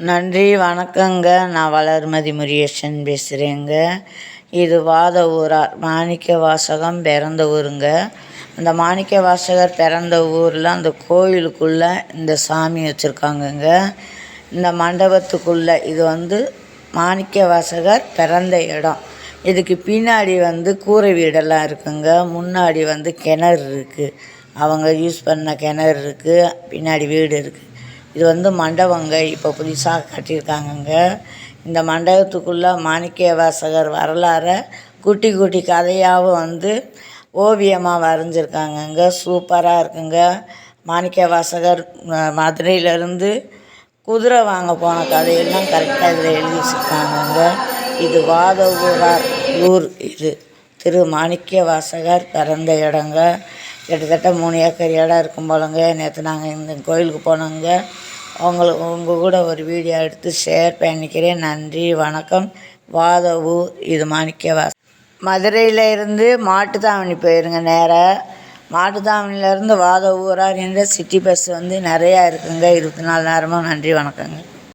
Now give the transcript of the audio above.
நன்றி வணக்கங்க. நான் வளர்மதி முருகேசன் பேசுகிறேங்க இது வாத ஊரார் மாணிக்க வாசகம் பிறந்த ஊருங்க. அந்த மாணிக்க வாசகர் பிறந்த ஊரில் அந்த கோயிலுக்குள்ளே இந்த சாமி வச்சுருக்காங்கங்க. இந்த மண்டபத்துக்குள்ளே இது வந்து மாணிக்க வாசகர் பிறந்த இடம். இதுக்கு பின்னாடி வந்து கூரை வீடெல்லாம் இருக்குங்க. முன்னாடி வந்து கிணறு இருக்குது அவங்க யூஸ் பண்ண கிணறு இருக்குது பின்னாடி வீடு இருக்குது இது வந்து மண்டபங்க இப்போ புதுசாக கட்டியிருக்காங்கங்க. இந்த மண்டபத்துக்குள்ளே மாணிக்க வாசகர் வரலாறை குட்டி குட்டி கதையாகவும் வந்து ஓவியமாக வரைஞ்சிருக்காங்கங்க. சூப்பராக இருக்குங்க. மாணிக்க வாசகர் மதுரையிலேருந்து குதிரை வாங்க போன கதையெல்லாம் கரெக்டாக இதில் எழுதி வச்சுருக்காங்கங்க இது வாத ஊரார் ஊர் இது. திரு மாணிக்க வாசகர் பிறந்த இடங்க. கிட்டத்தட்ட மூணு ஏக்கர் இடம் இருக்கும் போலங்க. நேற்று நாங்கள் இந்த கோயிலுக்கு போனோங்க. உங்களுக்கு உங்கள் கூட ஒரு வீடியோ எடுத்து ஷேர் பண்ணிக்கிறேன். நன்றி வணக்கம். வாத ஊர் இது மாணிக்கவா மதுரையில் இருந்து மாட்டுத்தாவணி போயிருங்க நேராக மாட்டுத்தாவணியிலேருந்து வாத ஊரார் என்ற சிட்டி பஸ் வந்து நிறையா இருக்குங்க. இருபத்தி நாலு நேரமும் நன்றி வணக்கங்க.